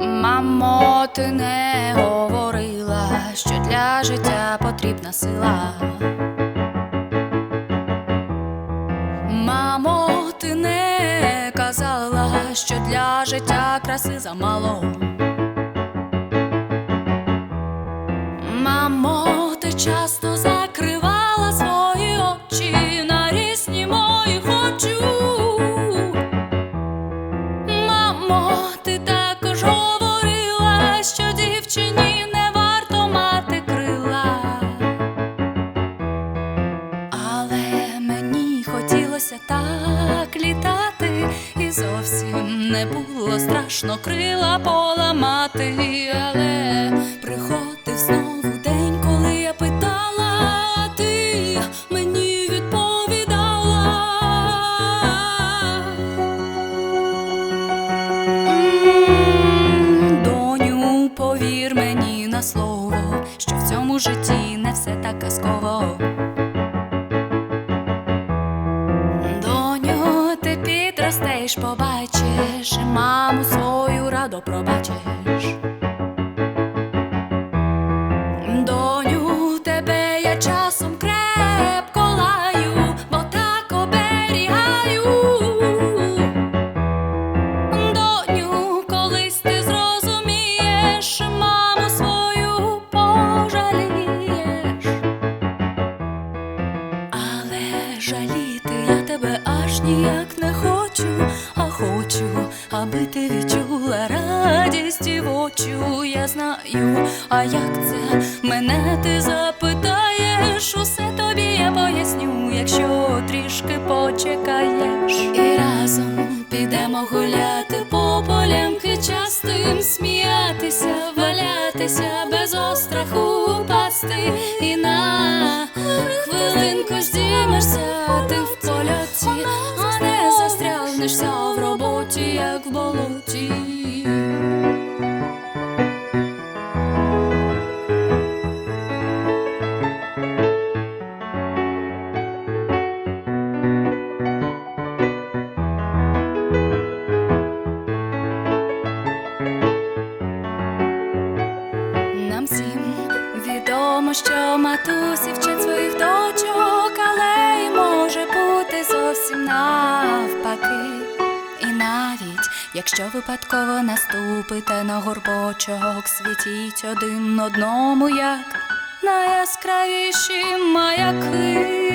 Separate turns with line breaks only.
Мамо, ти не говорила, що для життя потрібна сила. Мамо, ти не казала, що для життя краси замало. Мамо, ти часто закривала свої очі на різні мої хочу. Мамо, ти також не було страшно крила поламати. Але приходив знову день, коли я питала, ти мені відповідала. Доню, повір мені на слово, що в цьому житті не все так казково. Підростеш, побачиш, маму свою радо пробачиш. Доню, тебе я часом крепко бо так оберігаю. Доню, колись ти зрозумієш, маму свою пожалієш. Але жаліти я тебе аж ніяк не хочу, а хочу, аби ти відчула радість і в очу. Я знаю, а як це? Мене ти запитаєш, усе тобі я поясню, якщо трішки почекаєш, і разом підемо гуляти по полям частим, сміятися, валятися без остраху пасти. І на хвилинку здіймешся застрягнешся в роботі, як в болоті. Нам всім відомо, що матусі вчать своїх дочок, але й може бути зовсім навпаки. І навіть якщо випадково наступите на горбочок, світіть один одному, як найяскравіші маяки.